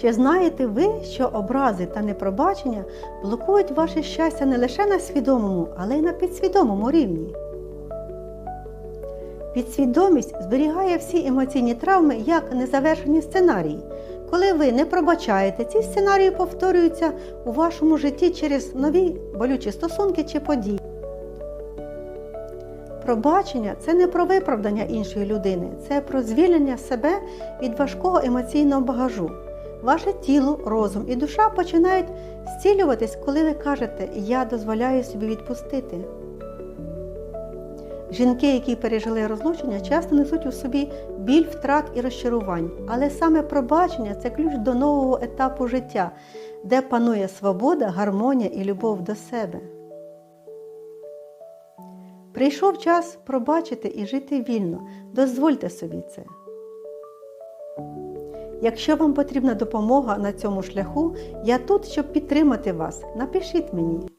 Чи знаєте ви, що образи та непробачення блокують ваше щастя не лише на свідомому, але й на підсвідомому рівні? Підсвідомість зберігає всі емоційні травми як незавершені сценарії. Коли ви не пробачаєте, ці сценарії повторюються у вашому житті через нові болючі стосунки чи події. Пробачення це не про виправдання іншої людини, це про звільнення себе від важкого емоційного багажу. Ваше тіло, розум і душа починають зцілюватись, коли ви кажете Я дозволяю собі відпустити. Жінки, які пережили розлучення, часто несуть у собі біль втрат і розчарувань, але саме пробачення це ключ до нового етапу життя, де панує свобода, гармонія і любов до себе. Прийшов час пробачити і жити вільно. Дозвольте собі це. Якщо вам потрібна допомога на цьому шляху, я тут, щоб підтримати вас. Напишіть мені.